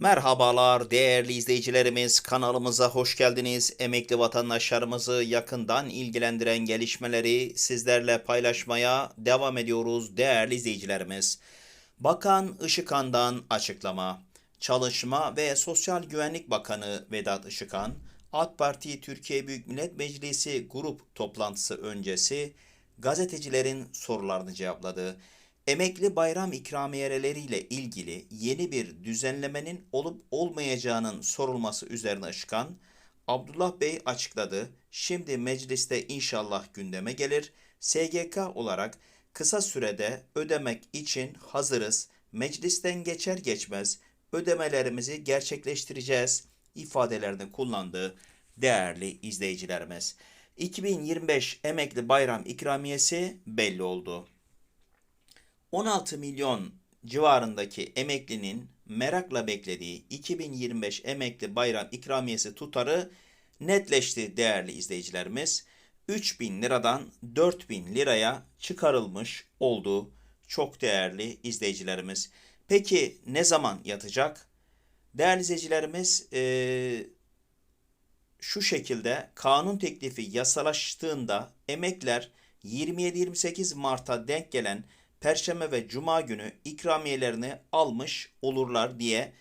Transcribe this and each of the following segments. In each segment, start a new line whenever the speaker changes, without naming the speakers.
Merhabalar değerli izleyicilerimiz kanalımıza hoş geldiniz. Emekli vatandaşlarımızı yakından ilgilendiren gelişmeleri sizlerle paylaşmaya devam ediyoruz değerli izleyicilerimiz. Bakan Işıkhan'dan açıklama. Çalışma ve Sosyal Güvenlik Bakanı Vedat Işıkhan, AK Parti Türkiye Büyük Millet Meclisi grup toplantısı öncesi gazetecilerin sorularını cevapladı. Emekli bayram ikramiyeleriyle ilgili yeni bir düzenlemenin olup olmayacağının sorulması üzerine çıkan Abdullah Bey açıkladı. Şimdi mecliste inşallah gündeme gelir. SGK olarak kısa sürede ödemek için hazırız. Meclisten geçer geçmez ödemelerimizi gerçekleştireceğiz ifadelerini kullandı değerli izleyicilerimiz. 2025 emekli bayram ikramiyesi belli oldu. 16 milyon civarındaki emeklinin merakla beklediği 2025 emekli bayram ikramiyesi tutarı netleşti değerli izleyicilerimiz. 3000 liradan 4000 liraya çıkarılmış oldu çok değerli izleyicilerimiz. Peki ne zaman yatacak? Değerli izleyicilerimiz eee şu şekilde kanun teklifi yasalaştığında emekler 27-28 Mart'a denk gelen Perşembe ve Cuma günü ikramiyelerini almış olurlar diye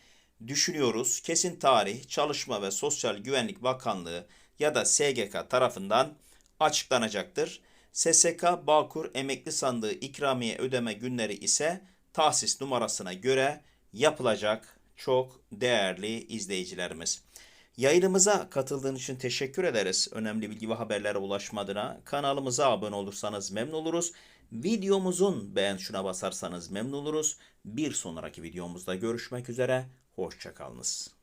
düşünüyoruz. Kesin tarih Çalışma ve Sosyal Güvenlik Bakanlığı ya da SGK tarafından açıklanacaktır. SSK Bağkur Emekli Sandığı ikramiye ödeme günleri ise tahsis numarasına göre yapılacak çok değerli izleyicilerimiz. Yayınımıza katıldığın için teşekkür ederiz. Önemli bilgi ve haberlere ulaşmadığına kanalımıza abone olursanız memnun oluruz. Videomuzun beğen şuna basarsanız memnun oluruz. Bir sonraki videomuzda görüşmek üzere. Hoşçakalınız.